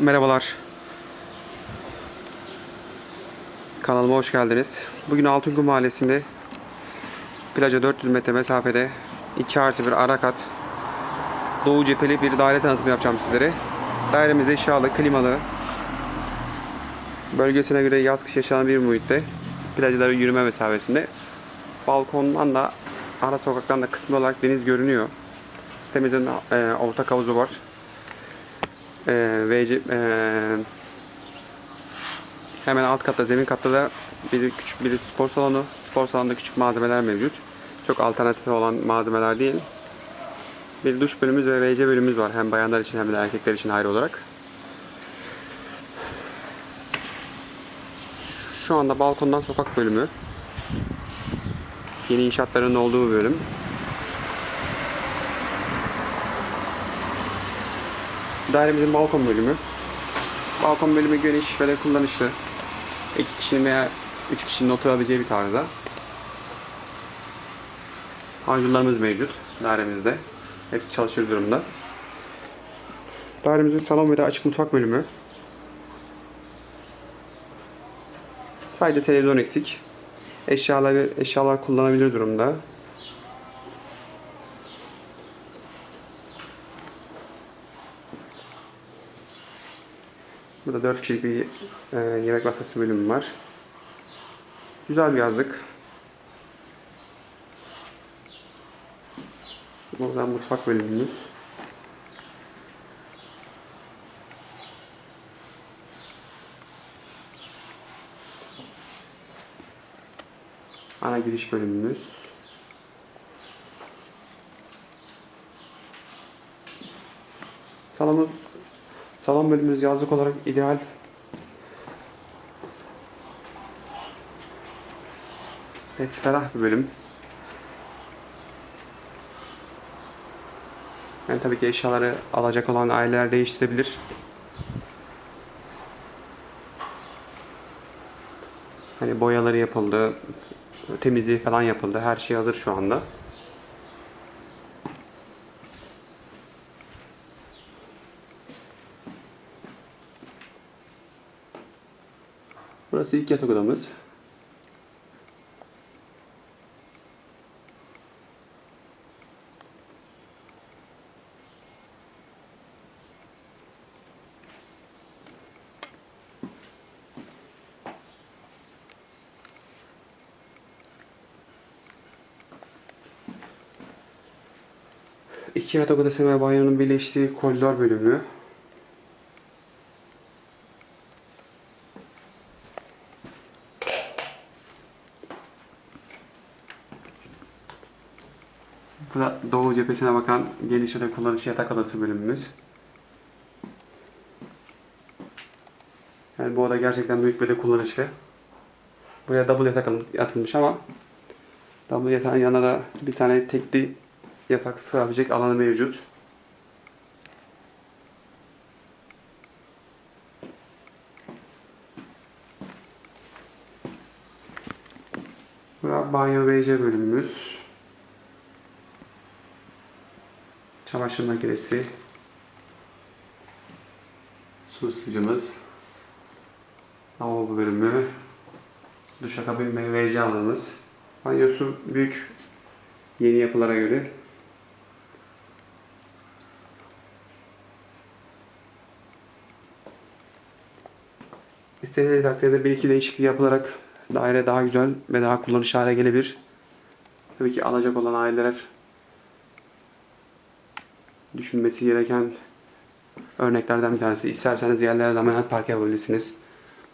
Merhabalar. Kanalıma hoş geldiniz. Bugün Altınkum Mahallesi'nde plaja 400 metre mesafede 2 artı bir ara kat Doğu cepheli bir daire tanıtımı yapacağım sizlere. Dairemiz eşyalı, klimalı. Bölgesine göre yaz kış yaşanan bir muhitte. Plajda yürüme mesafesinde. Balkondan da ara sokaktan da kısmi olarak deniz görünüyor. Sitemizin e, ortak havuzu var. E, VC, e, hemen alt katta, zemin katta da bir küçük bir spor salonu. Spor salonunda küçük malzemeler mevcut. Çok alternatif olan malzemeler değil. Bir duş bölümümüz ve WC bölümümüz var. Hem bayanlar için hem de erkekler için ayrı olarak. Şu anda balkondan sokak bölümü. Yeni inşaatların olduğu bölüm. Dairemizin balkon bölümü. Balkon bölümü geniş ve de kullanışlı. İki kişinin veya üç kişinin oturabileceği bir tarzda. Panjurlarımız mevcut dairemizde. Hepsi çalışır durumda. Dairemizin salon ve de açık mutfak bölümü. Sadece televizyon eksik. Eşyalar eşyalar kullanabilir durumda. Burada 4 kişilik bir e, yemek masası bölümü var. Güzel bir yazlık. Buradan mutfak bölümümüz. Ana giriş bölümümüz. Salonumuz, salon bölümümüz yazlık olarak ideal. Ve ferah bir bölüm. Yani tabii ki eşyaları alacak olan aileler değiştirebilir. Hani boyaları yapıldı, temizliği falan yapıldı. Her şey hazır şu anda. Burası ilk yatak odamız. İki yatak odası ve banyonun birleştiği koridor bölümü. Bu da doğu cephesine bakan geniş ve kullanışlı yatak odası bölümümüz. Yani bu oda gerçekten büyük ve de kullanışlı. Buraya double yatak atılmış ama double yatağın yanına da bir tane tekli yatak sığabilecek alanı mevcut. Burası banyo WC bölümümüz. Çamaşır makinesi. Su ısıtıcımız. Lavabo bölümü. Duşakabin ve WC alanımız. Banyosu büyük yeni yapılara göre. İstediğiniz takdirde bir iki değişiklik yapılarak daire daha güzel ve daha kullanışlı hale gelebilir. Tabii ki alacak olan aileler düşünmesi gereken örneklerden bir tanesi. İsterseniz yerlere laminat parke yapabilirsiniz.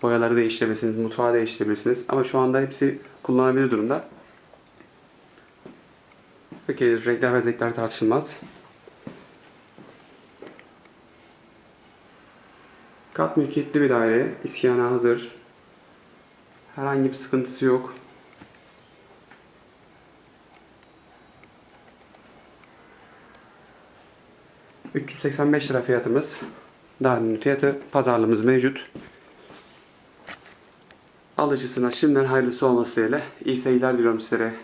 Boyaları değiştirebilirsiniz, mutfağı değiştirebilirsiniz. Ama şu anda hepsi kullanılabilir durumda. Peki renkler ve zevkler tartışılmaz. Kat mülkiyetli bir daire. İskana hazır. Herhangi bir sıkıntısı yok. ...385 lira fiyatımız. Dairenin fiyatı, pazarlığımız mevcut. Alıcısına şimdiden hayırlısı olması dileğiyle. İyi seyirler diliyorum sizlere.